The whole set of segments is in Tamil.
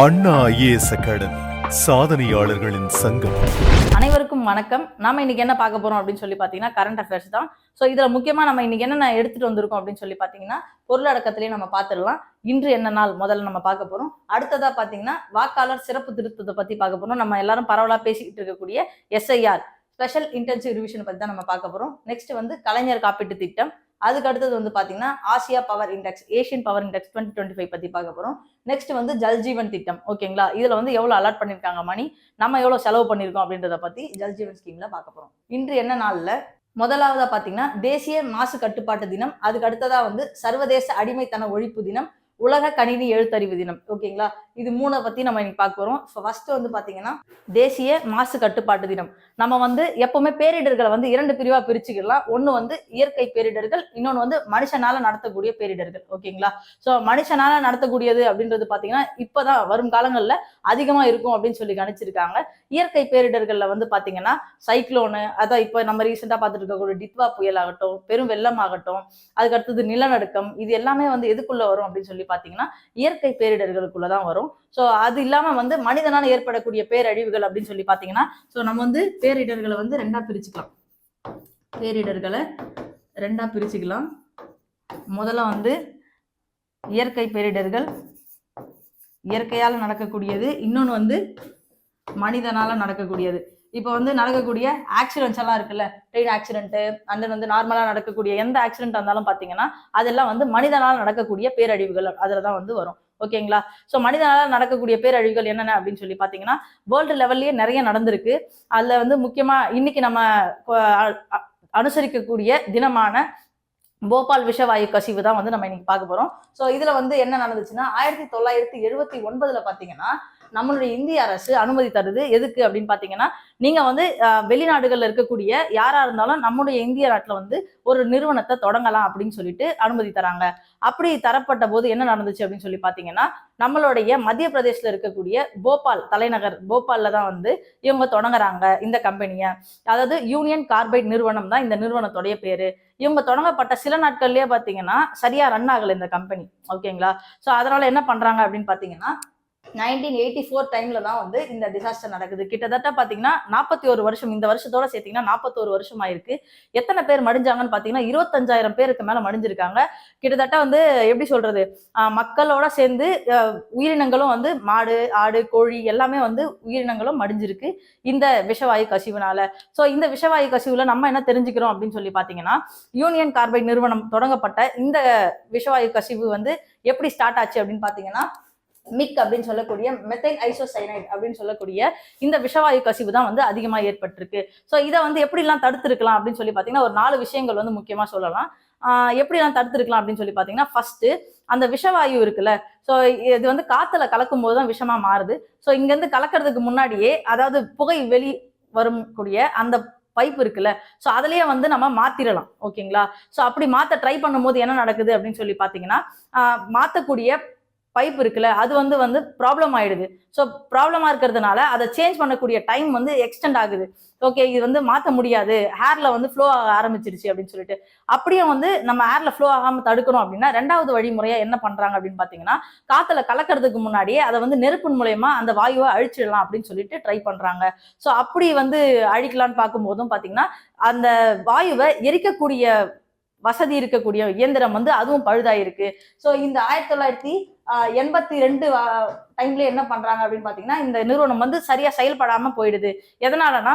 அண்ணா ஐஏஎஸ் அகாடமி சாதனையாளர்களின் சங்கம். அனைவருக்கும் வணக்கம். நாம இன்னைக்கு என்ன பார்க்க போறோம் அப்படின்னு சொல்லி பார்த்தீங்கன்னா கரண்ட் அஃபேர்ஸ் தான். ஸோ இதுல முக்கியமா நம்ம இன்னைக்கு என்ன எடுத்துட்டு வந்திருக்கோம் அப்படின்னு சொல்லி பார்த்தீங்கன்னா பொருளடக்கத்திலேயே நம்ம பார்த்துடலாம். இன்று என்ன நாள் முதல்ல நம்ம பார்க்க போறோம். அடுத்ததா பார்த்தீங்கன்னா வாக்காளர் சிறப்பு திருத்தத்தை பத்தி பார்க்க போறோம். நம்ம எல்லாரும் பரவலா பேசிக்கிட்டு இருக்கக்கூடிய எஸ்ஐஆர் ஸ்பெஷல் இன்டென்சிவ் ரிவிஷன் பத்தி தான் நம்ம பார்க்க போறோம். நெக்ஸ்ட் வந்து கலைஞர் காப்பீட்டு திட்டம். அதுக்கு அடுத்தது வந்து பாத்தீங்கன்னா Asia power index Asian power index twenty twenty five பத்தி பார்க்க போறோம். நெக்ஸ்ட் வந்து ஜல்ஜீவன் திட்டம் ஓகேங்களா? இதுல வந்து எவ்வளவு அலாட் பண்ணிருக்காங்க மணி? நம்ம எவ்வளவு செலவு பண்ணிருக்கோம் அப்படின்றத பத்தி ஜல்ஜீவன் ஸ்கீம்ல பார்க்க போறோம். இன்று என்ன நாள்ல? முதலாவதா பாத்தீங்கன்னா தேசிய மாசு கட்டுப்பாட்டு தினம் அதுக்கு அடுத்ததா வந்து சர்வதேச அடிமைத்தன ஒழிப்பு தினம் உலக கணினி எழுத்தறிவு தினம் ஓகேங்களா? இது மூணை பத்தி நம்ம இன்னைக்கு பார்க்க போறோம். ஃபர்ஸ்ட் வந்து பாத்தீங்கன்னா தேசிய மாசு கட்டுப்பாட்டு தினம். நம்ம வந்து எப்பவுமே பேரிடர்களை வந்து இரண்டு பிரிவா பிரிச்சுக்கலாம் ஒன்று வந்து இயற்கை பேரிடர்கள் இன்னொன்னு வந்து மனுஷனால நடத்தக்கூடிய பேரிடர்கள். ஓகேங்களா? சோ மனுஷனால நடத்தக்கூடியது அப்படின்றது பாத்தீங்கன்னா இப்பதான் வரும் காலங்கள்ல அதிகமா இருக்கும் அப்படின்னு சொல்லி கணிச்சிருக்காங்க. இயற்கை பேரிடர்கள்ல வந்து பாத்தீங்கன்னா சைக்ளோனு அதான் இப்ப நம்ம ரீசெண்டா பார்த்துட்டு இருக்கக்கூடிய டித்வா புயல் ஆகட்டும் பெரும் வெள்ளம் ஆகட்டும் அதுக்கு அடுத்தது நிலநடுக்கம் இது எல்லாமே வந்து எதுக்குள்ள வரும் அப்படின்னு சொல்லி பாத்தீங்கன்னா இயற்கை பேரிடர்களுக்குள்ளதான் வரும். ஸோ அது இல்லாமல் வந்து மனிதனால் ஏற்படக்கூடிய பேரழிவுகள் அப்படின்னு சொல்லி பார்த்தீங்கன்னா ஸோ நம்ம வந்து பேரிடர்களை வந்து ரெண்டாக பிரிச்சுக்கலாம். பேரிடர்களை ரெண்டாக பிரிச்சுக்கலாம். முதல்ல வந்து இயற்கை பேரிடர்கள் இயற்கையால் நடக்கக்கூடியது. இன்னொன்று வந்து மனிதனால் நடக்கக்கூடியது. இப்போ வந்து நடக்கக்கூடிய ஆக்சிடென்ட்ஸ் எல்லாம் இருக்குல்ல ட்ரெயின் ஆக்சிடென்ட்டு அந்த வந்து நார்மலாக நடக்கக்கூடிய எந்த ஆக்சிடென்ட் இருந்தாலும் பார்த்தீங்கன்னா அதெல்லாம் வந்து மனிதனால் நடக்கக்கூடிய பேரழிவுகள் அதில் தான் வந்து வரும். ஓகேங்களா? ஸோ மனிதனால் நடக்கக்கூடிய பேரழிவுகள் என்னென்ன அப்படின்னு சொல்லி பார்த்தீங்கன்னா வேர்ல்டு லெவல்லையே நிறைய நடந்திருக்கு. அதில் வந்து முக்கியமாக இன்னைக்கு நம்ம அனுசரிக்கக்கூடிய தினமான போபால் விஷவாயு கசிவு தான் வந்து நம்ம இன்னைக்கு பார்க்க போறோம். ஸோ இதுல வந்து என்ன நடந்துச்சுன்னா ஆயிரத்தி தொள்ளாயிரத்தி எழுபத்தி ஒன்பதுல பாத்தீங்கன்னா நம்மளுடைய இந்திய அரசு அனுமதி தருது. எதுக்கு அப்படின்னு பாத்தீங்கன்னா நீங்க வந்து வெளிநாடுகளில் வெளிநாடுகள்ல இருக்கக்கூடிய யாரா இருந்தாலும் நம்முடைய இந்திய நாட்டுல வந்து ஒரு நிறுவனத்தை தொடங்கலாம் அப்படின்னு சொல்லிட்டு அனுமதி தராங்க. அப்படி தரப்பட்ட போது என்ன நடந்துச்சு அப்படின்னு சொல்லி பாத்தீங்கன்னா நம்மளுடைய மத்திய பிரதேஷ்ல இருக்கக்கூடிய போபால் தலைநகர் போபால்ல தான் வந்து இவங்க தொடங்குறாங்க இந்த கம்பெனியை அதாவது யூனியன் கார்பைட் நிறுவனம் தான் இந்த நிறுவனத்துடைய பேரு. இவங்க தொடங்கப்பட்ட சில நாட்கள்லயே பாத்தீங்கன்னா சரியா ரன் ஆகல இந்த கம்பெனி ஓகேங்களா சோ அதனால என்ன பண்றாங்க அப்படின்னு பாத்தீங்கன்னா நைன்டீன் எயிட்டி ஃபோர் டைம்ல தான் வந்து இந்த டிசாஸ்டர் நடக்குது. கிட்டத்தட்ட பாத்தீங்கன்னா நாற்பத்தி ஒரு வருஷம் இந்த வருஷத்தோட சேர்த்தீங்கன்னா நாற்பத்தோரு வருஷம் ஆயிருக்கு எத்தனை பேர் மடிஞ்சாங்கன்னு பாத்தீங்கன்னா இருபத்தஞ்சாயிரம் பேருக்கு மேல மடிஞ்சிருக்காங்க. கிட்டத்தட்ட வந்து எப்படி சொல்றது மக்களோட சேர்ந்து உயிரினங்களும் வந்து மாடு ஆடு கோழி எல்லாமே வந்து உயிரினங்களும் மடிஞ்சிருக்கு இந்த விஷவாயு கசிவுனால. ஸோ இந்த விஷவாயு கசிவுல நம்ம என்ன தெரிஞ்சுக்கிறோம் அப்படின்னு சொல்லி பாத்தீங்கன்னா யூனியன் கார்பைட் நிறுவனம் தொடங்கப்பட்ட இந்த விஷவாயு கசிவு வந்து எப்படி ஸ்டார்ட் ஆச்சு அப்படின்னு பாத்தீங்கன்னா மிக் அப்படின்னு சொல்லக்கூடிய மெத்தைல் ஐசோசைனைட் அப்படின்னு சொல்லக்கூடிய இந்த விஷவாயு கசிவு தான் வந்து அதிகமாக ஏற்பட்டிருக்கு. ஸோ இதை வந்து எப்படிலாம் தடுத்துருக்கலாம் அப்படின்னு சொல்லி பார்த்தீங்கன்னா ஒரு நாலு விஷயங்கள் வந்து முக்கியமாக சொல்லலாம். எப்படிலாம் தடுத்துருக்கலாம் அப்படின்னு சொல்லி பார்த்தீங்கன்னா ஃபர்ஸ்ட் அந்த விஷவாயு இருக்குல்ல ஸோ இது வந்து காற்றுல கலக்கும் போது தான் விஷமா மாறுது. ஸோ இங்கேருந்து கலக்கிறதுக்கு முன்னாடியே அதாவது புகை வெளி வரும் கூடிய அந்த பைப் இருக்குல்ல ஸோ அதுலயே வந்து நம்ம மாத்திரலாம் ஓகேங்களா ஸோ அப்படி மாற்ற ட்ரை பண்ணும்போது என்ன நடக்குது அப்படின்னு சொல்லி பார்த்தீங்கன்னா மாற்றக்கூடிய பைப் இருக்குல்ல அது வந்து வந்து ப்ராப்ளம் ஆயிடுது. ஸோ ப்ராப்ளமா இருக்கிறதுனால அதை சேஞ்ச் பண்ணக்கூடிய டைம் வந்து எக்ஸ்டெண்ட் ஆகுது. ஓகே இது வந்து மாற்ற முடியாது. ஹேர்ல வந்து ஃப்ளோ ஆக ஆரம்பிச்சிருச்சு அப்படின்னு சொல்லிட்டு. அப்படியே வந்து நம்ம ஹேர்ல ஃப்ளோ ஆகாம தடுக்கணும் அப்படின்னா ரெண்டாவது வழிமுறையா என்ன பண்றாங்க அப்படின்னு பாத்தீங்கன்னா காத்துல கலக்கிறதுக்கு முன்னாடியே அதை வந்து நெருப்பின் மூலயமா அந்த வாயுவை அழிச்சிடலாம் அப்படின்னு சொல்லிட்டு ட்ரை பண்றாங்க. ஸோ அப்படி வந்து அழிக்கலான்னு பார்க்கும்போதும் பாத்தீங்கன்னா அந்த வாயுவை எரிக்கக்கூடிய வசதி இருக்கக்கூடிய இயந்திரம் வந்து அதுவும் பழுதாயிருக்கு. ஸோ இந்த ஆயிரத்தி தொள்ளாயிரத்தி எண்பத்தி ரெண்டு டைம்ல என்ன பண்றாங்க அப்படின்னு பாத்தீங்கன்னா இந்த நிறுவனம் வந்து சரியா செயல்படாம போயிடுது. எதனாலனா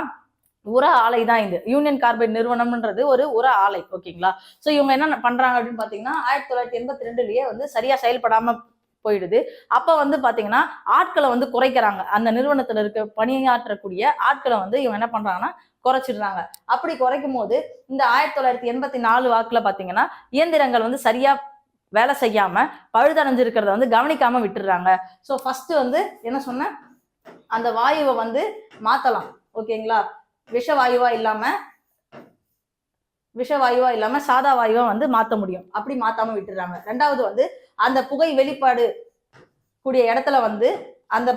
உர ஆலை தான் இது. யூனியன் கார்பைட் நிறுவனம்ன்றது ஒரு உர ஆலை ஓகேங்களா? ஸோ இவங்க என்ன பண்றாங்க அப்படின்னு பாத்தீங்கன்னா ஆயிரத்தி தொள்ளாயிரத்தி எண்பத்தி ரெண்டுலயே வந்து சரியா செயல்படாம போயிடுது. அப்ப வந்து பாத்தீங்கன்னா ஆட்களை வந்து குறைக்கிறாங்க. அந்த நிறுவனத்துல இருக்க பணியாற்றக்கூடிய ஆட்களை வந்து இவங்க என்ன பண்றாங்கன்னா குறைச்சிடுறாங்க. அப்படி குறைக்கும் போது இந்த ஆயிரத்தி தொள்ளாயிரத்தி எண்பத்தி நாலு வாக்குல பாத்தீங்கன்னா இயந்திரங்கள் வந்து சரியா வேலை செய்யாம பழுதடைஞ்சிருக்கிறத வந்து கவனிக்காம விட்டுடுறாங்க ஸோ ஃபர்ஸ்ட் வந்து என்ன சொன்ன? அந்த வாயுவை வந்து மாத்தலாம். ஓகேங்களா? விஷவாயுவா இல்லாம விஷவாயுவா இல்லாம சாதா வாயுவா வந்து மாத்த முடியும். அப்படி மாத்தாம விட்டுறாங்க. ரெண்டாவது வந்து அந்த புகை வெளிப்பாடு கூடிய இடத்துல வந்து அந்த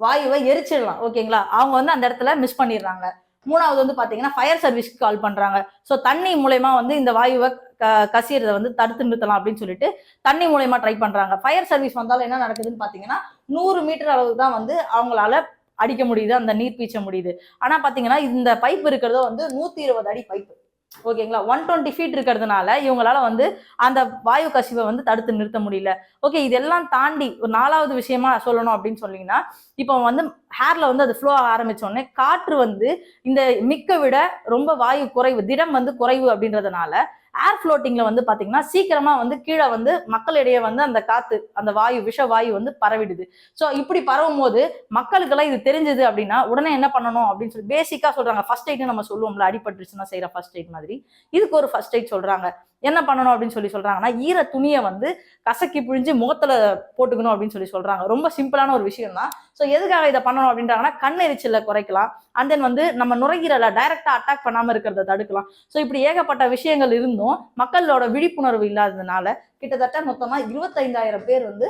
வாயுவை எரிச்சிடலாம். ஓகேங்களா? அவங்க வந்து அந்த இடத்துல மிஸ் பண்ணிடுறாங்க. மூணாவது வந்து பாத்தீங்கன்னா ஃபயர் சர்வீஸ்க்கு கால் பண்றாங்க. ஸோ தண்ணி மூலயமா வந்து இந்த வாயுவை க- கசியறதை வந்து தடுத்து நிறுத்தலாம் அப்படின்னு சொல்லிட்டு தண்ணி மூலயமா ட்ரை பண்றாங்க. ஃபயர் சர்வீஸ் வந்தாலும் என்ன நடக்குதுன்னு பாத்தீங்கன்னா நூறு மீட்டர் அளவுக்கு தான் வந்து அவங்களால அடிக்க முடியுது அந்த நீர் பீச்ச முடியுது. ஆனா பாத்தீங்கன்னா இந்த பைப் இருக்கிறதோ வந்து நூத்தி இருபது அடி பைப் ஓகேங்களா? ஒன் டுவெண்ட்டி ஃபீட் இருக்கிறதுனால இவங்களால வந்து அந்த வாயு கசிவை வந்து தடுத்து நிறுத்த முடியல. ஓகே இதெல்லாம் தாண்டி ஒரு நாலாவது விஷயமா சொல்லணும் அப்படின்னு சொன்னீங்கன்னா இப்போ வந்து ஹேர்ல வந்து அது ஃப்ளோ ஆக ஆரம்பிச்சோடனே காற்று வந்து இந்த மிக்க விட ரொம்ப வாயு குறைவு திடம் வந்து குறைவு அப்படின்றதுனால ஏர் ஃப்ளோட்டிங்ல வந்து பாத்தீங்கன்னா சீக்கிரமா வந்து கீழே வந்து மக்களிடையே வந்து அந்த காத்து அந்த வாயு விஷ வாயு வந்து பரவிடுது. ஸோ இப்படி பரவும் போது மக்களுக்கெல்லாம் இது தெரிஞ்சது அப்படின்னா உடனே என்ன பண்ணணும் அப்படின்னு சொல்லி பேசிக்கா சொல்றாங்க. ஃபர்ஸ்ட் எய்ட் நம்ம சொல்லுவோம்ல அடிபட்டுருச்சுன்னா செய்யற ஃபர்ஸ்ட் எய்ட் மாதிரி. இதுக்கு ஒரு ஃபர்ஸ்ட் எய்ட் சொல்றாங்க. என்ன பண்ணணும் அப்படின்னு சொல்லி சொல்றாங்கன்னா ஈர துணியை வந்து கசக்கி பிழிஞ்சு முகத்துல போட்டுக்கணும் அப்படின்னு சொல்லி சொல்றாங்க. ரொம்ப சிம்பிளான ஒரு விஷயம் தான் ஸோ எதுக்காக இதை பண்ணணும் அப்படின்றாங்கன்னா கண் எரிச்சலை குறைக்கலாம். அண்ட் தென் வந்து நம்ம நுரையீரலை டைரக்டா அட்டாக் பண்ணாம இருக்கிறத தடுக்கலாம். ஸோ இப்படி ஏகப்பட்ட விஷயங்கள் இருந்தும் மக்களோட விழிப்புணர்வு இல்லாததுனால கிட்டத்தட்ட மொத்தமா இருபத்தைந்தாயிரம் பேர் வந்து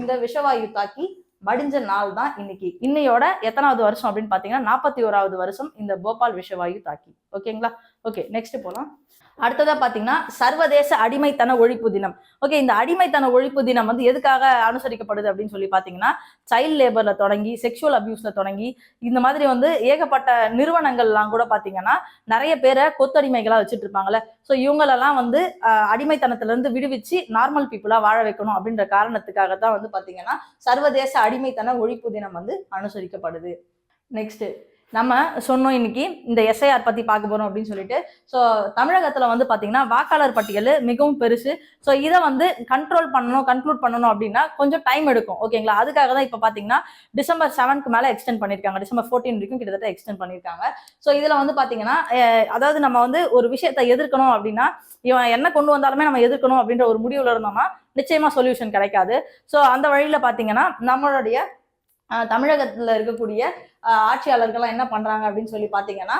இந்த விஷவாயு தாக்கி மடிஞ்ச நாள் தான் இன்னைக்கு. இன்னையோட எத்தனாவது வருஷம் அப்படின்னு பாத்தீங்கன்னா நாற்பத்தி ஓராவது வருஷம் இந்த போபால் விஷவாயு தாக்கி. ஓகேங்களா ஓகே நெக்ஸ்ட் போலாம். அடுத்ததா பாத்தீங்கன்னா சர்வதேச அடிமைத்தன ஒழிப்பு தினம். ஓகே இந்த அடிமைத்தன ஒழிப்பு தினம் வந்து எதுக்காக அனுசரிக்கப்படுது அப்படின்னு சொல்லி பாத்தீங்கன்னா சைல்ட் லேபர்ல தொடங்கி செக்ஷுவல் அபியூஸ்ல தொடங்கி இந்த மாதிரி வந்து ஏகப்பட்ட நிறுவனங்கள்லாம் கூட பாத்தீங்கன்னா நிறைய பேரை கொத்தடிமைகளா வச்சுட்டு இருப்பாங்கல்ல ஸோ இவங்களெல்லாம் வந்து அஹ், அடிமைத்தனத்துல இருந்து விடுவிச்சு நார்மல் பீப்புளா வாழ வைக்கணும் அப்படின்ற காரணத்துக்காக தான் வந்து பாத்தீங்கன்னா சர்வதேச அடிமைத்தன ஒழிப்பு தினம் வந்து அனுசரிக்கப்படுது. நெக்ஸ்ட் நம்ம சொன்னோம் இன்னைக்கு இந்த எஸ்ஐஆர் பத்தி பார்க்க போறோம் அப்படின்னு சொல்லிட்டு. ஸோ தமிழகத்துல வந்து பாத்தீங்கன்னா வாக்காளர் பட்டியல் மிகவும் பெருசு. ஸோ இதை வந்து கண்ட்ரோல் பண்ணணும் கன்க்ளூட் பண்ணணும் அப்படின்னா கொஞ்சம் டைம் எடுக்கும். ஓகேங்களா அதுக்காக தான் இப்போ பாத்தீங்கன்னா டிசம்பர் செவன்க்கு மேல எக்ஸ்டெண்ட் பண்ணியிருக்காங்க டிசம்பர் ஃபோர்டீன் வரைக்கும் கிட்டத்தட்ட எக்ஸ்டெண்ட் பண்ணியிருக்காங்க ஸோ இதுல வந்து பாத்தீங்கன்னா அதாவது நம்ம வந்து ஒரு விஷயத்தை எதிர்க்கணும் அப்படின்னா இவன் என்ன கொண்டு வந்தாலுமே நம்ம எதிர்க்கணும் அப்படின்ற ஒரு முடிவுல இருந்தோம்னா நிச்சயமா சொல்யூஷன் கிடைக்காது. ஸோ அந்த வழியில பாத்தீங்கன்னா நம்மளுடைய தமிழகத்தில் தமிழகத்துல இருக்கக்கூடிய ஆட்சியாளர்கள்லாம் என்ன பண்றாங்க அப்படின்னு சொல்லி பாத்தீங்கன்னா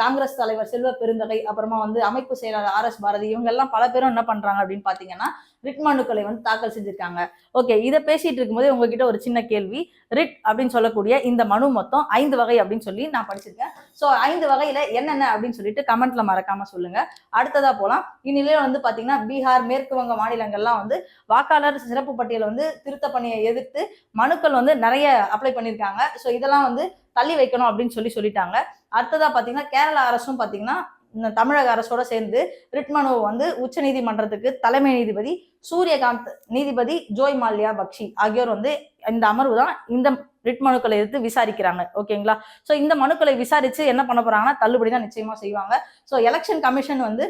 காங்கிரஸ் தலைவர் செல்வ பெருந்தகை அப்புறமா வந்து அமைப்பு செயலாளர் ஆர் எஸ் பாரதி இவங்க எல்லாம் பல பேரும் என்ன பண்றாங்க அப்படின்னு பாத்தீங்கன்னா ரிட் மனுக்களை வந்து தாக்கல் செஞ்சிருக்காங்க. ஓகே இதை பேசிட்டு இருக்கும்போது உங்ககிட்ட ஒரு சின்ன கேள்வி. ரிட் அப்படின்னு சொல்லக்கூடிய இந்த மனு மொத்தம் ஐந்து வகை அப்படின்னு சொல்லி நான் படிச்சிருக்கேன். ஸோ ஐந்து வகையில என்னென்ன அப்படின்னு சொல்லிட்டு கமெண்ட்ல மறக்காம சொல்லுங்க. அடுத்ததா போலாம். இந்நிலையில வந்து பாத்தீங்கன்னா பீகார் மேற்கு வங்க மாநிலங்கள்லாம் வந்து வாக்காளர் சிறப்பு பட்டியல் வந்து திருத்த பணியை எதிர்த்து மனுக்கள் வந்து நிறைய அப்ளை பண்ணியிருக்காங்க. ஸோ இதெல்லாம் வந்து தள்ளி வைக்கணும் அப்படின்னு சொல்லி சொல்லிட்டாங்க. அடுத்ததா பார்த்தீங்கன்னா கேரளா அரசும் பார்த்தீங்கன்னா இந்த தமிழக அரசோட சேர்ந்து ரிட் மனுவை வந்து உச்ச நீதிமன்றத்துக்கு தலைமை நீதிபதி சூரியகாந்த் நீதிபதி ஜோய் மால்யா பக்ஷி ஆகியோர் வந்து இந்த அமர்வு தான் இந்த ரிட் மனுக்களை எடுத்து விசாரிக்கிறாங்க. ஓகேங்களா? ஸோ இந்த மனுக்களை விசாரிச்சு என்ன பண்ண போறாங்கன்னா தள்ளுபடி தான் நிச்சயமா செய்வாங்க. ஸோ எலெக்ஷன் கமிஷன் வந்து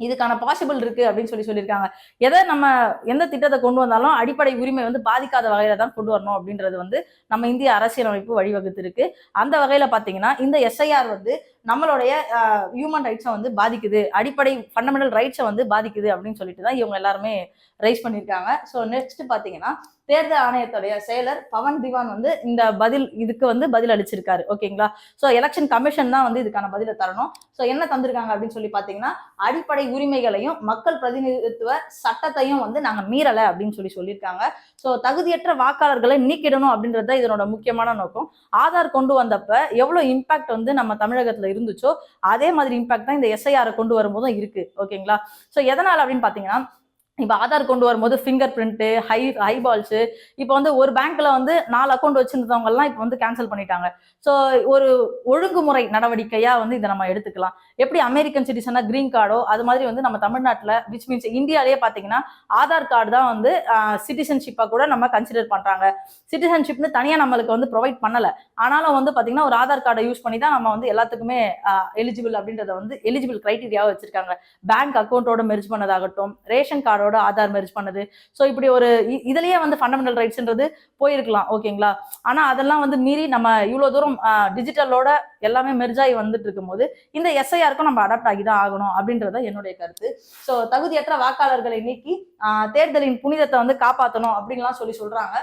இதுக்கான பாசிபிள் இருக்கு அப்படின்னு சொல்லி சொல்லியிருக்காங்க. எதை நம்ம எந்த திட்டத்தை கொண்டு வந்தாலும் அடிப்படை உரிமை வந்து பாதிக்காத வகையில தான் கொண்டு வரணும் அப்படின்றது வந்து நம்ம இந்திய அரசியலமைப்பு வழிவகுத்து இருக்கு அந்த வகையில பாத்தீங்கன்னா இந்த எஸ்ஐஆர் வந்து நம்மளுடைய ஹியூமன் ரைட்ஸை வந்து பாதிக்குது. அடிப்படை ஃபண்டமெண்டல் ரைட்ஸை வந்து பாதிக்குது அப்படின்னு சொல்லிட்டு தான் இவங்க எல்லாருமே ரைஸ் பண்ணியிருக்காங்க. ஸோ நெக்ஸ்ட் பார்த்தீங்கன்னா தேர்தல் ஆணையத்துடைய செயலர் பவன் திவான் வந்து இந்த பதில் இதுக்கு வந்து பதில் அளிச்சிருக்காரு. ஓகேங்களா? ஸோ எலெக்ஷன் கமிஷன் தான் வந்து இதுக்கான பதிலை தரணும். ஸோ என்ன தந்திருக்காங்க அப்படின்னு சொல்லி பார்த்தீங்கன்னா அடிப்படை உரிமைகளையும் மக்கள் பிரதிநிதித்துவ சட்டத்தையும் வந்து நாங்கள் மீறலை அப்படின்னு சொல்லி சொல்லியிருக்காங்க. ஸோ தகுதியற்ற வாக்காளர்களை நீக்கிடணும் அப்படின்றது தான் இதனோட முக்கியமான நோக்கம். ஆதார் கொண்டு வந்தப்ப எவ்வளோ இம்பாக்ட் வந்து நம்ம தமிழகத்தில் இருந்துச்சோ அதே மாதிரி இம்பாக்ட் தான் இந்த எஸ்ஐஆரை கொண்டு வரும்போதும் இருக்கு. ஓகேங்களா ஸோ எதனால் அப்படின்னு பார்த்தீங்கன்னா இப்போ ஆதார் கொண்டு வரும்போது ஃபிங்கர் பிரிண்ட்டு ஹை ஹைபால்ஸு இப்போ வந்து ஒரு பேங்க்ல வந்து நாலு அக்கௌண்ட் வச்சுருந்தவங்கெல்லாம் இப்போ வந்து கேன்சல் பண்ணிட்டாங்க. ஸோ ஒரு ஒழுங்குமுறை நடவடிக்கையா வந்து இதை நம்ம எடுத்துக்கலாம். எப்படி அமெரிக்கன் சிட்டிசனா கிரீன் கார்டோ அது மாதிரி வந்து நம்ம தமிழ்நாட்டில் விச் மீன்ஸ் இந்தியாலேயே பார்த்தீங்கன்னா ஆதார் கார்டு தான் வந்து சிட்டிசன்ஷிப்பாக கூட நம்ம கன்சிடர் பண்றாங்க. சிட்டிசன்ஷிப்னு தனியாக நம்மளுக்கு வந்து ப்ரொவைட் பண்ணல. ஆனாலும் வந்து பார்த்தீங்கன்னா ஒரு ஆதார் கார்டை யூஸ் பண்ணி தான் நம்ம வந்து எல்லாத்துக்குமே எலிஜிபிள் அப்படின்றத வந்து எலிஜிபிள் கிரைட்டீரியாவை வச்சிருக்காங்க. பேங்க் அக்கௌண்ட்டோட மெர்ஜ் பண்ணதாகட்டும் ரேஷன் கார்டு கார்டோட ஆதார் மேரேஜ் பண்ணது. ஸோ இப்படி ஒரு இ- இதுலயே வந்து ஃபண்டமெண்டல் ரைட்ஸ்ன்றது போயிருக்கலாம். ஓகேங்களா ஆனா அதெல்லாம் வந்து மீறி நம்ம இவ்வளோ தூரம் டிஜிட்டலோட எல்லாமே மெர்ஜாகி வந்துட்டு இருக்கும்போது இந்த எஸ்ஐஆருக்கும் நம்ம அடாப்ட் ஆகி தான் ஆகணும் அப்படின்றத என்னுடைய கருத்து. ஸோ தகுதியற்ற வாக்காளர்களை நீக்கி தேர்தலின் புனிதத்தை வந்து காப்பாற்றணும் அப்படின்லாம் சொல்லி சொல்றாங்க.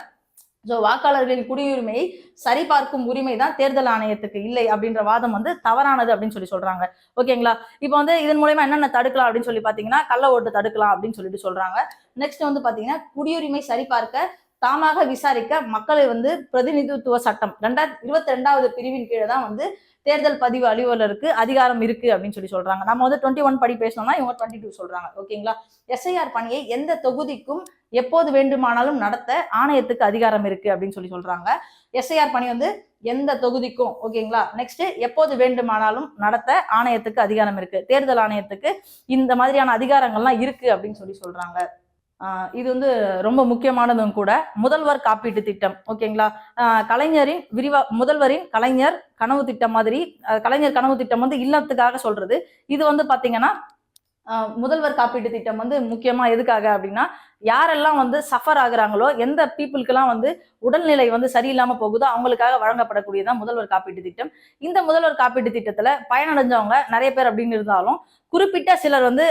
ஸோ வாக்காளர்களின் குடியுரிமையை சரிபார்க்கும் உரிமை தான் தேர்தல் ஆணையத்துக்கு இல்லை அப்படின்ற வாதம் வந்து தவறானது அப்படின்னு சொல்லி சொல்றாங்க. ஓகேங்களா இப்போ வந்து இதன் மூலயமா என்னென்ன தடுக்கலாம் அப்படின்னு சொல்லி பாத்தீங்கன்னா கள்ள ஓட்டு தடுக்கலாம் அப்படின்னு சொல்லிட்டு சொல்றாங்க. நெக்ஸ்ட் வந்து பாத்தீங்கன்னா குடியுரிமை சரிபார்க்க தாமாக விசாரிக்க மக்களை வந்து பிரதிநிதித்துவ சட்டம் ரெண்டாயிரத்தி இருபத்தி ரெண்டாவது பிரிவின் கீழே தான் வந்து தேர்தல் பதிவு அலுவலருக்கு அதிகாரம் இருக்கு அப்படின்னு சொல்லி சொல்றாங்க. நம்ம வந்து டுவெண்ட்டி ஒன் படி பேசணும்னா இவங்க டுவெண்ட்டி டூ சொல்றாங்க. ஓகேங்களா? எஸ்ஐஆர் பணியை எந்த தொகுதிக்கும் எப்போது வேண்டுமானாலும் நடத்த ஆணையத்துக்கு அதிகாரம் இருக்கு அப்படின்னு சொல்லி சொல்றாங்க. எஸ்ஐஆர் பணி வந்து எந்த தொகுதிக்கும் ஓகேங்களா? நெக்ஸ்ட் எப்போது வேண்டுமானாலும் நடத்த ஆணையத்துக்கு அதிகாரம் இருக்கு. தேர்தல் ஆணையத்துக்கு இந்த மாதிரியான அதிகாரங்கள்லாம் இருக்கு அப்படின்னு சொல்லி சொல்றாங்க. இது வந்து ரொம்ப முக்கியமானதும் கூட. முதல்வர் காப்பீட்டு திட்டம் ஓகேங்களா? கலைஞரின் விரிவா முதல்வரின் கலைஞர் கனவு திட்டம் மாதிரி கலைஞர் கனவு திட்டம் வந்து இல்லத்துக்காக சொல்றது. இது வந்து பாத்தீங்கன்னா முதல்வர் காப்பீட்டு திட்டம் வந்து முக்கியமா எதுக்காக அப்படின்னா யாரெல்லாம் வந்து சஃபர் ஆகுறாங்களோ எந்த பீப்புளுக்கெல்லாம் வந்து உடல்நிலை வந்து சரியில்லாம போகுதோ அவங்களுக்காக வழங்கப்படக்கூடியதான் முதல்வர் காப்பீட்டு திட்டம். இந்த முதல்வர் காப்பீட்டு திட்டத்துல பயனடைஞ்சவங்க நிறைய பேர் அப்படின்னு இருந்தாலும் குறிப்பிட்ட சிலர் வந்து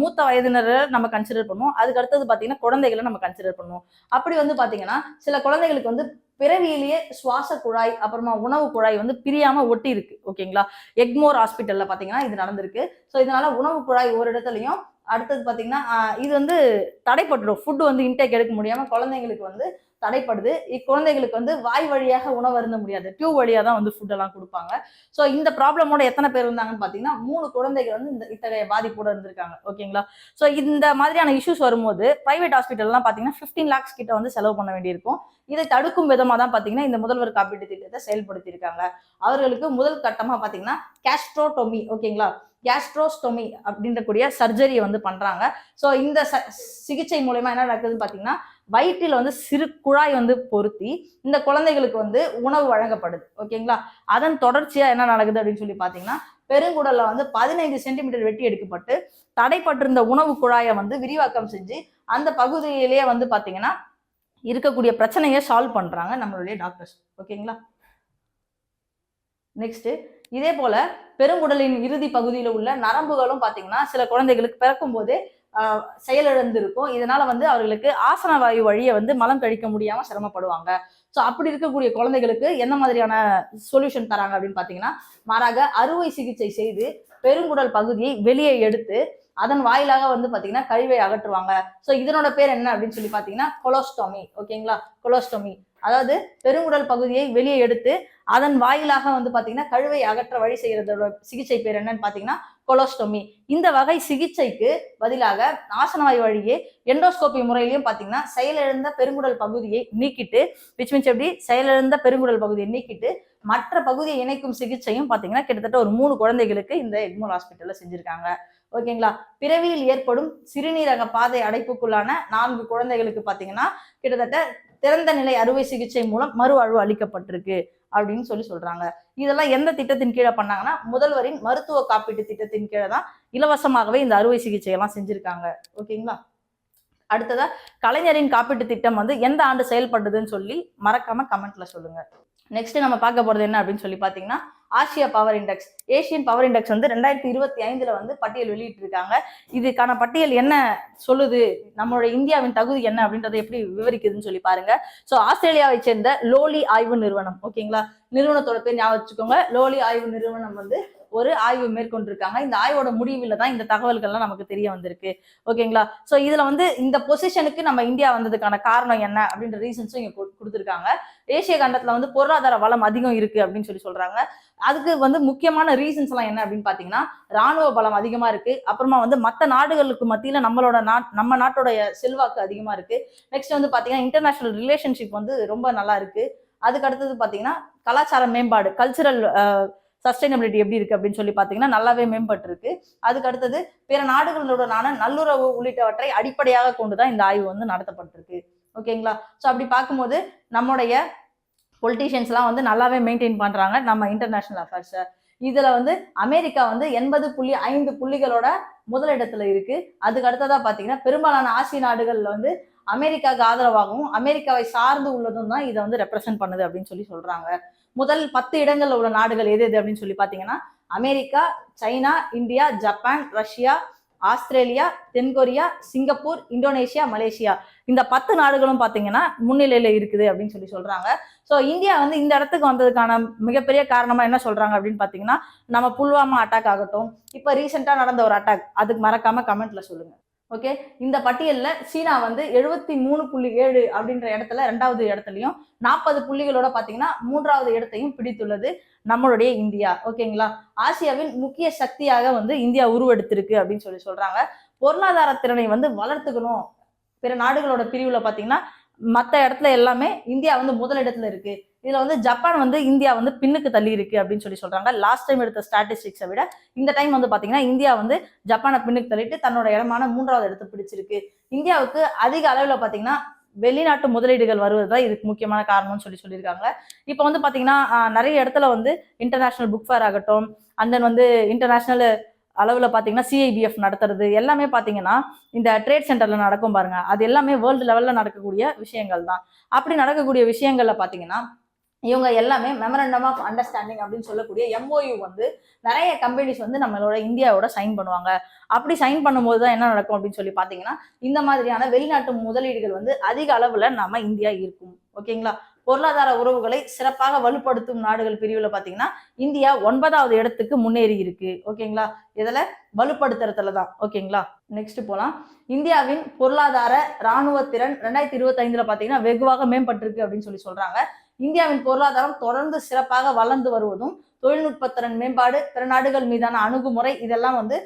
மூத்த வயதினரை நம்ம கன்சிடர் பண்ணுவோம். அதுக்கு அடுத்தது பாத்தீங்கன்னா குழந்தைகளை நம்ம கன்சிடர் பண்ணுவோம். அப்படி வந்து பாத்தீங்கன்னா சில குழந்தைகளுக்கு வந்து பிறவியிலேயே சுவாச குழாய் அப்புறமா உணவு குழாய் வந்து பிரியாம ஒட்டி இருக்கு ஓகேங்களா? எக்மோர் ஹாஸ்பிட்டல்ல பாத்தீங்கன்னா இது நடந்திருக்கு. ஸோ இதனால உணவு குழாய் ஒரு இடத்துலயும் அடுத்தது பார்த்தீங்கன்னா இது வந்து தடைப்பட்டுடும். ஃபுட்டு வந்து இன்டேக் எடுக்க முடியாமல் குழந்தைங்களுக்கு வந்து தடைப்படுது. இக்குழந்தைகளுக்கு வந்து வாய் வழியாக உணவு அருந்த முடியாது. டியூப் வழியாக தான் வந்து ஃபுட்டெல்லாம் கொடுப்பாங்க. ஸோ இந்த ப்ராப்ளமோட எத்தனை பேர் இருந்தாங்கன்னு பார்த்தீங்கன்னா மூணு குழந்தைகள் வந்து இந்த இத்தகைய பாதிப்போடு இருந்திருக்காங்க. ஓகேங்களா ஸோ இந்த மாதிரியான இஷ்யூஸ் வரும்போது பிரைவேட் ஹாஸ்பிட்டல்லாம் பார்த்தீங்கன்னா ஃபிஃப்டீன் லேக்ஸ் கிட்ட வந்து செலவு பண்ண வேண்டியிருக்கும். இதை தடுக்கும் விதமாக தான் பார்த்தீங்கன்னா இந்த முதல்வர் காப்பீட்டு திட்டத்தை செயல்படுத்தியிருக்காங்க. அவர்களுக்கு முதல் கட்டமாக பார்த்தீங்கன்னா கேஸ்ட்ரோடோமி ஓகேங்களா கேஸ்ட்ரோஸ்டோமி அப்படின்ற கூடிய சர்ஜரியை வந்து பண்ணுறாங்க ஸோ இந்த ச- சிகிச்சை மூலயமா என்ன நடக்குதுன்னு பார்த்தீங்கன்னா வயிற்றில் வந்து சிறு குழாய் வந்து பொருத்தி இந்த குழந்தைகளுக்கு வந்து உணவு வழங்கப்படுது. ஓகேங்களா அதன் தொடர்ச்சியாக என்ன நடக்குது அப்படின்னு சொல்லி பார்த்தீங்கன்னா பெருங்குடல்ல வந்து பதினைந்து சென்டிமீட்டர் வெட்டி எடுக்கப்பட்டு தடைப்பட்டிருந்த உணவு குழாயை வந்து விரிவாக்கம் செஞ்சு அந்த பகுதியிலேயே வந்து பார்த்தீங்கன்னா இருக்கக்கூடிய பிரச்சனையை சால்வ் பண்றாங்க நம்மளுடைய டாக்டர்ஸ் ஓகேங்களா நெக்ஸ்ட் இதே போல பெருங்குடலின் இறுதி பகுதியில் உள்ள நரம்புகளும் பார்த்தீங்கன்னா சில குழந்தைகளுக்கு பிறக்கும் போதே செயலிழந்திருக்கும். செயலிழந்து இருக்கும் இதனால வந்து அவர்களுக்கு ஆசன வாயு வழியை வந்து மலம் கழிக்க முடியாம சிரமப்படுவாங்க. ஸோ அப்படி இருக்கக்கூடிய குழந்தைகளுக்கு என்ன மாதிரியான சொல்யூஷன் தராங்க அப்படின்னு பார்த்தீங்கன்னா மாறாக அறுவை சிகிச்சை செய்து பெருங்குடல் பகுதியை வெளியே எடுத்து அதன் வாயிலாக வந்து பார்த்தீங்கன்னா கழிவை அகற்றுவாங்க. ஸோ இதனோட பேர் என்ன அப்படின்னு சொல்லி பார்த்தீங்கன்னா கொலோஸ்டோமி. ஓகேங்களா? கொலோஸ்டோமி. அதாவது பெருங்குடல் பகுதியை வெளியே எடுத்து அதன் வாயிலாக வந்து பார்த்தீங்கன்னா கழுவை அகற்ற வழி செய்யறதோட சிகிச்சை பேர் என்னன்னு பார்த்தீங்கன்னா கொலோஸ்டோமி. இந்த வகை சிகிச்சைக்கு பதிலாக ஆசனவாய் வழியே எண்டோஸ்கோபி முறையிலையும் பார்த்தீங்கன்னா செயலிழந்த பெருங்குடல் பகுதியை நீக்கிட்டு விச் மீன்ஸ் எப்படி? செயலிழந்த பெருங்குடல் பகுதியை நீக்கிட்டு மற்ற பகுதியை இணைக்கும் சிகிச்சையும் பார்த்தீங்கன்னா கிட்டத்தட்ட ஒரு மூணு குழந்தைகளுக்கு இந்த எக்மோர் ஹாஸ்பிட்டல்ல செஞ்சிருக்காங்க. ஓகேங்களா? பிறவியில் ஏற்படும் சிறுநீரக பாதை அடைப்புக்குள்ளான நான்கு குழந்தைகளுக்கு பார்த்தீங்கன்னா கிட்டத்தட்ட திறந்த நிலை அறுவை சிகிச்சை மூலம் மறுவாழ்வு அளிக்கப்பட்டிருக்கு அப்படின்னு சொல்லி சொல்றாங்க. இதெல்லாம் எந்த திட்டத்தின் கீழே பண்ணாங்கன்னா முதல்வரின் மருத்துவ காப்பீட்டு திட்டத்தின் கீழே தான் இலவசமாகவே இந்த அறுவை சிகிச்சை எல்லாம் செஞ்சிருக்காங்க. ஓகேங்களா? அடுத்ததா கலைஞரின் காப்பீட்டு திட்டம் வந்து எந்த ஆண்டு செயல்படுதுன்னு சொல்லி மறக்காம கமெண்ட்ல சொல்லுங்க. நெக்ஸ்ட் நம்ம பார்க்க போறது என்ன அப்படின்னு சொல்லி பாத்தீங்கன்னா Asia power index Asian power index வந்து ரெண்டாயிரத்தி இருபத்தி ஐந்துல வந்து பட்டியல் வெளியிட்டிருக்காங்க. இதுக்கான பட்டியல் என்ன சொல்லுது? நம்மளோட இந்தியாவின் தகுதி என்ன அப்படின்றத எப்படி விவரிக்குதுன்னு சொல்லி பாருங்க. ஸோ ஆஸ்திரேலியாவை சேர்ந்த லோலி ஆய்வு நிறுவனம் ஓகேங்களா நிறுவனத்தோட பேர் ஞாபகம் வச்சுக்கோங்க. லோலி ஆய்வு நிறுவனம் வந்து ஒரு ஆய்வு மேற்கொண்டிருக்காங்க. இந்த ஆய்வோட முடிவில் தான் இந்த தகவல்கள்லாம் நமக்கு தெரிய வந்திருக்கு ஓகேங்களா ஸோ இதில் வந்து இந்த பொசிஷனுக்கு நம்ம இந்தியா வந்ததுக்கான காரணம் என்ன அப்படின்ற ரீசன்ஸும் இங்கே கொடு- ஏசிய கண்டத்துல வந்து பொருளாதார வளம் அதிகம் இருக்கு அப்படின்னு சொல்லி சொல்றாங்க. அதுக்கு வந்து முக்கியமான ரீசன்ஸ் எல்லாம் என்ன அப்படின்னு பாத்தீங்கன்னா ராணுவ பலம் அதிகமா இருக்கு. அப்புறமா வந்து மற்ற நாடுகளுக்கு மத்தியில நம்மளோட நாட் நம்ம நாட்டோடைய செல்வாக்கு அதிகமா இருக்கு. நெக்ஸ்ட் வந்து பாத்தீங்கன்னா இன்டர்நேஷனல் ரிலேஷன்ஷிப் வந்து ரொம்ப நல்லா இருக்கு. அதுக்கு அடுத்தது பாத்தீங்கன்னா கலாச்சார மேம்பாடு கல்ச்சுரல் சஸ்டைனபிலிட்டி எப்படி இருக்கு அப்படின்னு சொல்லி பாத்தீங்கன்னா நல்லாவே மேம்பட்டிருக்கு. அதுக்கு அடுத்தது பிற நாடுகளுடனான நல்லுறவு உள்ளிட்டவற்றை அடிப்படையாக கொண்டுதான் இந்த ஆய்வு வந்து நடத்தப்பட்டிருக்கு. ஓகேங்களா? ஸோ அப்படி பார்க்கும்போது நம்முடைய பொலிட்டீஷியன்ஸ்லாம் வந்து நல்லாவே மெயின்டைன் பண்ணுறாங்க நம்ம இன்டர்நேஷ்னல் அஃபேர்ஸை இதில் வந்து அமெரிக்கா வந்து எண்பது புள்ளி ஐந்து புள்ளிகளோட முதலிடத்தில் இருக்குது அதுக்கு அடுத்ததாக பார்த்தீங்கன்னா பெரும்பாலான ஆசிய நாடுகளில் வந்து அமெரிக்காவுக்கு ஆதரவாகவும் அமெரிக்காவை சார்ந்து உள்ளதும் தான் இதை வந்து ரெப்ரசென்ட் பண்ணுது அப்படின்னு சொல்லி சொல்கிறாங்க முதல் பத்து இடங்களில் உள்ள நாடுகள் எது எது அப்படின்னு சொல்லி பார்த்தீங்கன்னா America China India Japan Russia Australia தென்கொரியா சிங்கப்பூர் இந்தோனேஷியா மலேசியா. இந்த பத்து நாடுகளும் பார்த்தீங்கன்னா முன்னிலையில இருக்குது அப்படின்னு சொல்லி சொல்றாங்க. ஸோ இந்தியா வந்து இந்த இடத்துக்கு வந்ததுக்கான மிகப்பெரிய காரணமா என்ன சொல்றாங்க அப்படின்னு பார்த்தீங்கன்னா நம்ம புல்வாமா அட்டாக் ஆகட்டும். இப்போ ரீசெண்டாக நடந்த ஒரு அட்டாக் அதுக்கு மறக்காம கமெண்ட்ல சொல்லுங்க. ஓகே இந்த பட்டியலில் சீனா வந்து எழுபத்தி மூணு புள்ளி ஏழு அப்படின்ற இடத்துல ரெண்டாவது இடத்துலையும் நாற்பது புள்ளிகளோட பார்த்தீங்கன்னா மூன்றாவது இடத்தையும் பிடித்துள்ளது நம்மளுடைய இந்தியா. ஓகேங்களா ஆசியாவின் முக்கிய சக்தியாக வந்து இந்தியா உருவெடுத்திருக்கு அப்படின்னு சொல்லி சொல்றாங்க. பொருளாதார திறனை வந்து வளர்த்துக்கணும். பிற நாடுகளோட பிரிவுல பார்த்தீங்கன்னா மற்ற இடத்துல எல்லாமே இந்தியா வந்து முதலிடத்துல இருக்கு. இதில் வந்து ஜப்பான் வந்து இந்தியா வந்து பின்னுக்கு தள்ளி இருக்கு அப்படின்னு சொல்லி சொல்றாங்க. லாஸ்ட் டைம் எடுத்த ஸ்டாட்டிஸ்டிக்ஸை விட இந்த டைம் வந்து பாத்தீங்கன்னா இந்தியா வந்து ஜப்பானை பின்னுக்கு தள்ளிட்டு தன்னோட இடமான மூன்றாவது இடத்தை பிடிச்சிருக்கு. இந்தியாவுக்கு அதிக அளவில் பாத்தீங்கன்னா வெளிநாட்டு முதலீடுகள் வருவது தான் இதுக்கு முக்கியமான காரணம்னு சொல்லி சொல்லியிருக்காங்க. இப்போ வந்து பார்த்தீங்கன்னா நிறைய இடத்துல வந்து இன்டர்நேஷ்னல் புக் ஃபேர் ஆகட்டும் அண்ட் தென் வந்து இன்டர்நேஷ்னல் அளவில் பார்த்தீங்கன்னா சிஐபிஎஃப் நடத்துறது எல்லாமே பார்த்தீங்கன்னா இந்த ட்ரேட் சென்டரில் நடக்கும் பாருங்க. அது எல்லாமே வேர்ல்டு லெவலில் நடக்கக்கூடிய விஷயங்கள் தான். அப்படி நடக்கக்கூடிய விஷயங்களில் பார்த்தீங்கன்னா இவங்க எல்லாமே மெமரண்டம் ஆஃப் அண்டர்ஸ்டாண்டிங் அப்படின்னு சொல்லக்கூடிய எம்ஓயு வந்து நிறைய கம்பெனிஸ் வந்து நம்மளோட இந்தியாவோட சைன் பண்ணுவாங்க. அப்படி சைன் பண்ணும்போது தான் என்ன நடக்கும் அப்படின்னு சொல்லி பார்த்தீங்கன்னா இந்த மாதிரியான வெளிநாட்டு முதலீடுகள் வந்து அதிக அளவில் நம்ம இந்தியா இருக்கும் ஓகேங்களா? பொருளாதார உறவுகளை சிறப்பாக வலுப்படுத்தும் நாடுகள் பிரிவில் பார்த்தீங்கன்னா இந்தியா ஒன்பதாவது இடத்துக்கு முன்னேறி இருக்கு. ஓகேங்களா? இதில் வலுப்படுத்துறதுல தான். ஓகேங்களா? நெக்ஸ்ட் போகலாம் இந்தியாவின் பொருளாதார ராணுவ திறன் ரெண்டாயிரத்தி இருபத்தைந்துல பார்த்தீங்கன்னா வெகுவாக மேம்பட்டிருக்கு அப்படின்னு சொல்லி சொல்றாங்க. இந்தியாவின் பொருளாதாரம் தொடர்ந்து சிறப்பாக வளர்ந்து வருவதும் தொழில்நுட்பத்திறன் மேம்பாடு பிற நாடுகள் மீதான அணுகுமுறை இதெல்லாம் வந்து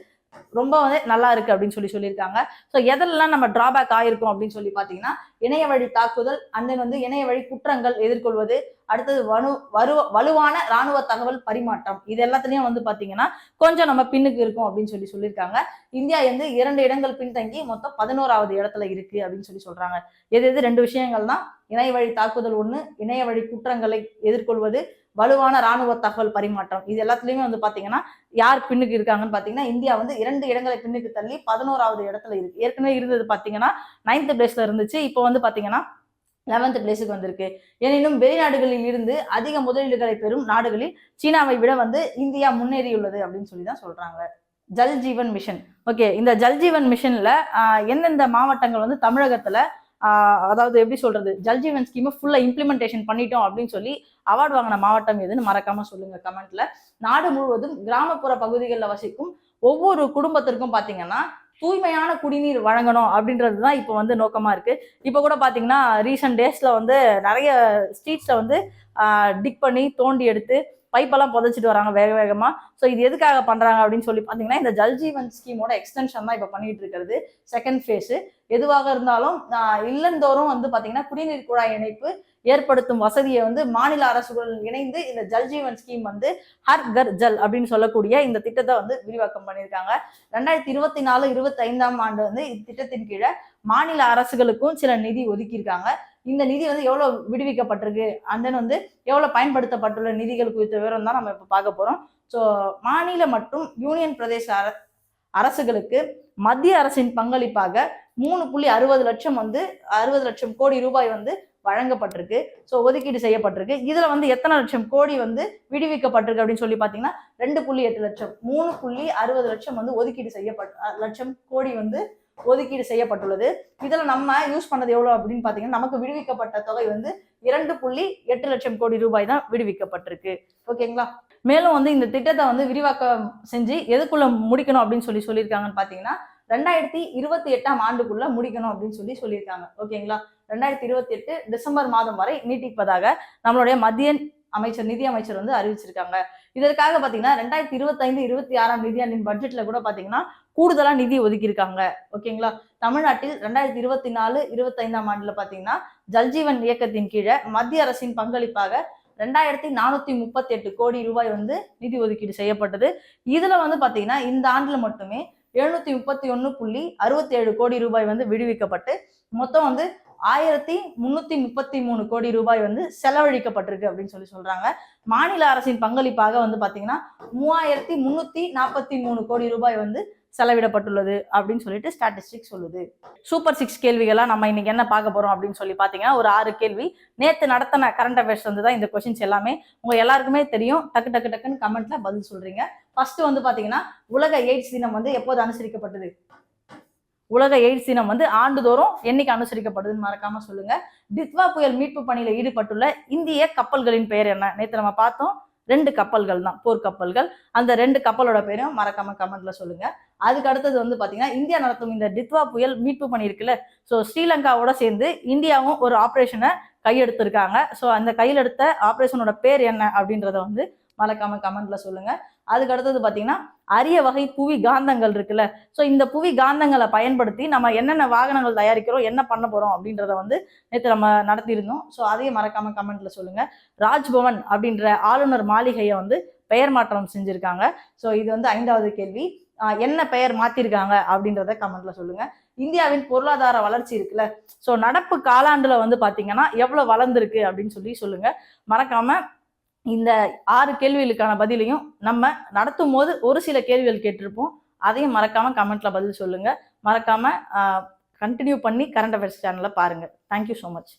ரொம்ப வந்து நல்லா இருக்கு அப்படின்னு சொல்லி சொல்லியிருக்காங்க. ஸோ எதெல்லாம் நம்ம டிராபேக் ஆயிருக்கும் அப்படின்னு சொல்லி பார்த்தீங்கன்னா இணைய வழி தாக்குதல் and வந்து இணைய வழி குற்றங்கள் எதிர்கொள்வது அடுத்தது வலு வரு வலுவான ராணுவ தகவல் பரிமாற்றம் இது எல்லாத்துலயும் வந்து பாத்தீங்கன்னா கொஞ்சம் நம்ம பின்னுக்கு இருக்கும் அப்படின்னு சொல்லி சொல்லியிருக்காங்க. இந்தியா வந்து இரண்டு இடங்கள் பின்தங்கி மொத்தம் பதினோராவது இடத்துல இருக்கு அப்படின்னு சொல்லி சொல்றாங்க. எது எது? ரெண்டு விஷயங்கள் தான் இணைய வழி தாக்குதல் ஒன்று இணைய வழி குற்றங்களை எதிர்கொள்வது வலுவான ராணுவ தகவல் பரிமாற்றம். இது எல்லாத்துலயுமே வந்து பாத்தீங்கன்னா யார் பின்னுக்கு இருக்காங்கன்னு பாத்தீங்கன்னா இந்தியா வந்து இரண்டு இடங்களை பின்னுக்கு தள்ளி பதினோராவது இடத்துல இருக்கு. ஏற்கனவே இருந்தது பாத்தீங்கன்னா நைன்த் பிளேஸ்ல இருந்துச்சு. இப்போ வந்து பாத்தீங்கன்னா லெவன்த் பிளேஸுக்கு வந்திருக்கு. எனினும் வெளிநாடுகளில் இருந்து அதிக முதலீடுகளை பெறும் நாடுகளில் சீனாவை விட வந்து இந்தியா முன்னேறியுள்ளது அப்படின்னு சொல்லி தான் சொல்றாங்க. ஜல் ஜீவன் மிஷன். ஓகே இந்த ஜல் ஜீவன் மிஷன்ல எந்தெந்த மாவட்டங்கள் வந்து தமிழகத்துல அதாவது எப்படி சொல்றது? ஜல் ஜீவன் ஸ்கீமை ஃபுல்லா இம்ப்ளிமெண்டேஷன் பண்ணிட்டோம் அப்படின்னு சொல்லி அவார்டு வாங்கின மாவட்டம் எதுன்னு மறக்காம சொல்லுங்க கமெண்ட்ல நாடு முழுவதும் கிராமப்புற பகுதிகளில் வசிக்கும் ஒவ்வொரு குடும்பத்திற்கும் பார்த்தீங்கன்னா தூய்மையான குடிநீர் வழங்கணும் அப்படின்றது தான் இப்போ வந்து நோக்கமாக இருக்குது இப்போ கூட பார்த்தீங்கன்னா ரீசெண்ட் டேஸில் வந்து நிறைய ஸ்ட்ரீட்ஸில் வந்து டிக் பண்ணி தோண்டி எடுத்து பைப்பெல்லாம் புதைச்சிட்டு வராங்க வேக வேகமா. ஸோ இது எதுக்காக பண்றாங்க அப்படின்னு சொல்லி பார்த்தீங்கன்னா இந்த ஜல்ஜீவன் ஸ்கீமோட எக்ஸ்டென்ஷன் தான் இப்போ பண்ணிட்டு இருக்கிறது. செகண்ட் ஃபேஸ் எதுவாக இருந்தாலும் இல்லந்தோறும் வந்து பாத்தீங்கன்னா குடிநீர் குழாய் இணைப்பு ஏற்படுத்தும் வசதியை வந்து மாநில அரசுகள் இணைந்து இந்த ஜல்ஜீவன் ஸ்கீம் வந்து ஹர் கர் ஜல் அப்படின்னு சொல்லக்கூடிய இந்த திட்டத்தை வந்து விரிவாக்கம் பண்ணியிருக்காங்க. ரெண்டாயிரத்தி இருபத்தி நாலு இருபத்தி ஐந்தாம் ஆண்டு வந்து இத்திட்டத்தின் கீழே மாநில அரசுகளுக்கும் சில நிதி ஒதுக்கியிருக்காங்க. இந்த நிதி வந்து எவ்வளவு விடுவிக்கப்பட்டிருக்கு? அண்ட் தென் வந்து எவ்வளவு பயன்படுத்தப்பட்டுள்ள நிதிகள் குறித்த விவரம் தான் நம்ம இப்போ பார்க்க போறோம். ஸோ மாநில மற்றும் யூனியன் பிரதேச அர அரசுகளுக்கு மத்திய அரசின் பங்களிப்பாக மூணு புள்ளி அறுபது லட்சம் வந்து அறுபது லட்சம் கோடி ரூபாய் வந்து வழங்கப்பட்டிருக்கு. ஸோ ஒதுக்கீடு செய்யப்பட்டிருக்கு. இதுல வந்து எத்தனை லட்சம் கோடி வந்து விடுவிக்கப்பட்டிருக்கு அப்படின்னு சொல்லி பார்த்தீங்கன்னா ரெண்டு புள்ளி எட்டு லட்சம் மூணு புள்ளி அறுபது லட்சம் வந்து ஒதுக்கீடு செய்யப்பட்ட லட்சம் கோடி வந்து ஒதுக்கீடு செய்யப்பட்டுள்ளது. இதுல நம்ம யூஸ் பண்ணது எவ்வளவு அப்படின்னு பாத்தீங்கன்னா நமக்கு விடுவிக்கப்பட்ட தொகை வந்து இரண்டு புள்ளி எட்டு லட்சம் கோடி ரூபாய் தான் விடுவிக்கப்பட்டிருக்கு. ஓகேங்களா? மேலும் வந்து இந்த திட்டத்தை வந்து விரிவாக்கம் செஞ்சு எதுக்குள்ள முடிக்கணும் அப்படின்னு சொல்லி சொல்லியிருக்காங்கன்னு பாத்தீங்கன்னா ரெண்டாயிரத்தி இருபத்தி எட்டாம் ஆண்டுக்குள்ள முடிக்கணும் அப்படின்னு சொல்லி சொல்லியிருக்காங்க. ஓகேங்களா? ரெண்டாயிரத்தி இருபத்தி எட்டு டிசம்பர் மாதம் வரை நீட்டிப்பதாக நம்மளுடைய மத்திய அமைச்சர் நிதி அமைச்சர் வந்து அறிவிச்சிருக்காங்க. இதற்காக பாத்தீங்கன்னா ரெண்டாயிரத்தி இருபத்தைந்து இருபத்தி ஆறாம் நிதியாண்டின் பட்ஜெட்ல கூட பாத்தீங்கன்னா கூடுதலா நிதி ஒதுக்கியிருக்காங்க. ஓகேங்களா? தமிழ்நாட்டில் ரெண்டாயிரத்தி இருபத்தி நாலு இருபத்தைந்தாம் ஆண்டுல பாத்தீங்கன்னா ஜல்ஜீவன் இயக்கத்தின் கீழே மத்திய அரசின் பங்களிப்பாக ரெண்டாயிரத்தி நானூத்தி முப்பத்தி எட்டு கோடி ரூபாய் வந்து நிதி ஒதுக்கீடு செய்யப்பட்டது. இதுல வந்து பாத்தீங்கன்னா இந்த ஆண்டுல மட்டுமே எழுநூத்தி முப்பத்தி ஒன்னு புள்ளி அறுபத்தி ஏழு கோடி ரூபாய் வந்து விடுவிக்கப்பட்டு மொத்தம் வந்து ஆயிரத்தி முன்னூத்தி முப்பத்தி மூணு கோடி ரூபாய் வந்து செலவழிக்கப்பட்டிருக்கு அப்படின்னு சொல்லி சொல்றாங்க. மாநில அரசின் பங்களிப்பாக வந்து பாத்தீங்கன்னா மூவாயிரத்தி முன்னூத்தி நாற்பத்தி மூணு கோடி ரூபாய் வந்து செலவிடப்பட்டுள்ளது அப்படின்னு சொல்லிட்டு ஸ்டாட்டிஸ்டிக்ஸ் சொல்லுது. சூப்பர் சிக்ஸ் கேள்விகளா நம்ம இன்னைக்கு என்ன பார்க்க போறோம் அப்படின்னு சொல்லி பாத்தீங்கன்னா ஒரு ஆறு கேள்வி. நேத்து நடத்தின கரண்ட் அஃபேர்ஸ் வந்து தான் இந்த கொஸ்டின்ஸ் எல்லாமே உங்க எல்லாருக்குமே தெரியும். டக்கு டக்கு டக்குன்னு கமெண்ட்ல பதில் சொல்றீங்க. ஃபர்ஸ்ட் வந்து பாத்தீங்கன்னா உலக எய்ட்ஸ் தினம் வந்து எப்போது அனுசரிக்கப்பட்டது? உலக எய்ட்ஸ் தினம் வந்து ஆண்டுதோறும் என்னைக்கு அனுசரிக்கப்படுதுன்னு மறக்காம சொல்லுங்க. டித்வா புயல் மீட்பு பணியில ஈடுபட்டுள்ள இந்திய கப்பல்களின் பெயர் என்ன? நேற்று நம்ம பார்த்தோம் ரெண்டு கப்பல்கள் தான் போர் கப்பல்கள் அந்த ரெண்டு கப்பலோட பேரும் மறக்காம கமெண்ட்ல சொல்லுங்க. அதுக்கு அடுத்தது வந்து பார்த்தீங்கன்னா இந்தியா நடத்தும் இந்த டித்வா புயல் மீட்பு பண்ணியிருக்குல்ல ஸோ ஸ்ரீலங்காவோட சேர்ந்து இந்தியாவும் ஒரு ஆப்ரேஷனை கையெடுத்திருக்காங்க. ஸோ அந்த கையில் எடுத்த ஆப்ரேஷனோட பேர் என்ன அப்படின்றத வந்து மறக்காம கமெண்ட்ல சொல்லுங்க. அதுக்கு அடுத்தது பார்த்தீங்கன்னா அரிய வகை புவி காந்தங்கள் இருக்குல்ல? ஸோ இந்த புவி காந்தங்களை பயன்படுத்தி நம்ம என்னென்ன வாகனங்கள் தயாரிக்கிறோம் என்ன பண்ண போறோம் அப்படின்றத வந்து நேற்று நம்ம நடத்தியிருந்தோம். ஸோ அதையும் மறக்காம கமெண்ட்ல சொல்லுங்க. ராஜ்பவன் அப்படின்ற ஆளுநர் மாளிகையை வந்து பெயர் மாற்றம் செஞ்சிருக்காங்க. ஸோ இது வந்து ஐந்தாவது கேள்வி. என்ன பெயர் மாத்திருக்காங்க அப்படின்றத கமெண்ட்ல சொல்லுங்க. இந்தியாவின் பொருளாதார வளர்ச்சி இருக்குல்ல. ஸோ நடப்பு காலாண்டுல வந்து பாத்தீங்கன்னா எவ்வளவு வளர்ந்துருக்கு அப்படின்னு சொல்லி சொல்லுங்க. மறக்காம இந்த ஆறு கேள்விகளுக்கான பதிலையும் நம்ம நடத்தும் போது ஒரு சில கேள்விகள் கேட்டிருப்போம். அதையும் மறக்காம கமெண்ட்ல பதில் சொல்லுங்க. மறக்காம கண்டினியூ பண்ணி கரண்ட் அஃபேர்ஸ் சேனலை பாருங்க. Thank you so much